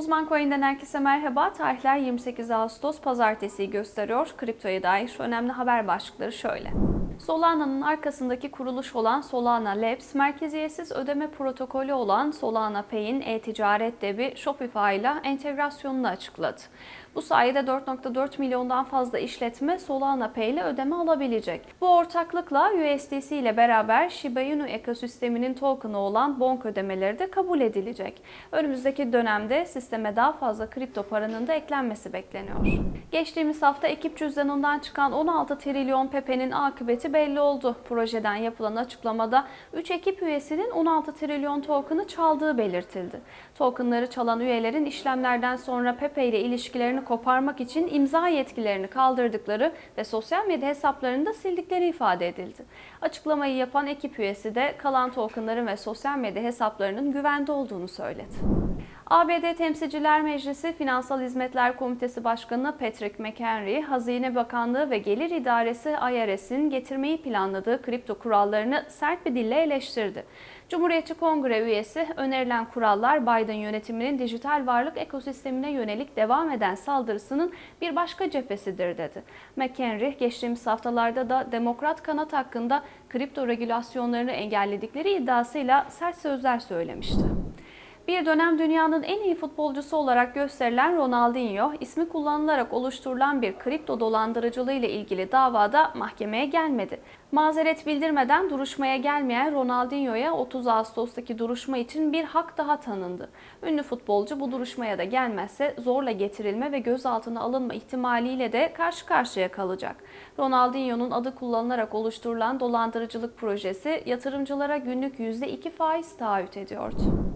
Uzman Coin'den herkese merhaba. Tarihler 28 Ağustos Pazartesi'yi gösteriyor. Kriptoya dair önemli haber başlıkları şöyle. Solana'nın arkasındaki kuruluş olan Solana Labs, merkeziyetsiz ödeme protokolü olan Solana Pay'in e-ticaret devi Shopify ile entegrasyonunu açıkladı. Bu sayede 4.4 milyondan fazla işletme Solana Pay ile ödeme alabilecek. Bu ortaklıkla USDC ile beraber Shiba Inu ekosisteminin token'ı olan Bonk ödemeleri de kabul edilecek. Önümüzdeki dönemde sisteme daha fazla kripto paranın da eklenmesi bekleniyor. Geçtiğimiz hafta ekip cüzdanından çıkan 16 trilyon Pepe'nin akıbeti belli oldu. Projeden yapılan açıklamada 3 ekip üyesinin 16 trilyon token'ı çaldığı belirtildi. Token'ları çalan üyelerin işlemlerden sonra Pepe ile ilişkilerini koparmak için imza yetkilerini kaldırdıkları ve sosyal medya hesaplarını da sildikleri ifade edildi. Açıklamayı yapan ekip üyesi de kalan tokenların ve sosyal medya hesaplarının güvende olduğunu söyledi. ABD Temsilciler Meclisi Finansal Hizmetler Komitesi Başkanı Patrick McHenry, Hazine Bakanlığı ve Gelir İdaresi IRS'in getirmeyi planladığı kripto kurallarını sert bir dille eleştirdi. Cumhuriyetçi Kongre üyesi önerilen kurallar Biden yönetiminin dijital varlık ekosistemine yönelik devam eden saldırısının bir başka cephesidir dedi. McHenry geçtiğimiz haftalarda da demokrat kanat hakkında kripto regülasyonlarını engelledikleri iddiasıyla sert sözler söylemişti. Bir dönem dünyanın en iyi futbolcusu olarak gösterilen Ronaldinho, ismi kullanılarak oluşturulan bir kripto dolandırıcılığı ile ilgili davada mahkemeye gelmedi. Mazeret bildirmeden duruşmaya gelmeyen Ronaldinho'ya 30 Ağustos'taki duruşma için bir hak daha tanındı. Ünlü futbolcu bu duruşmaya da gelmezse zorla getirilme ve gözaltına alınma ihtimaliyle de karşı karşıya kalacak. Ronaldinho'nun adı kullanılarak oluşturulan dolandırıcılık projesi yatırımcılara günlük %2 faiz taahhüt ediyordu.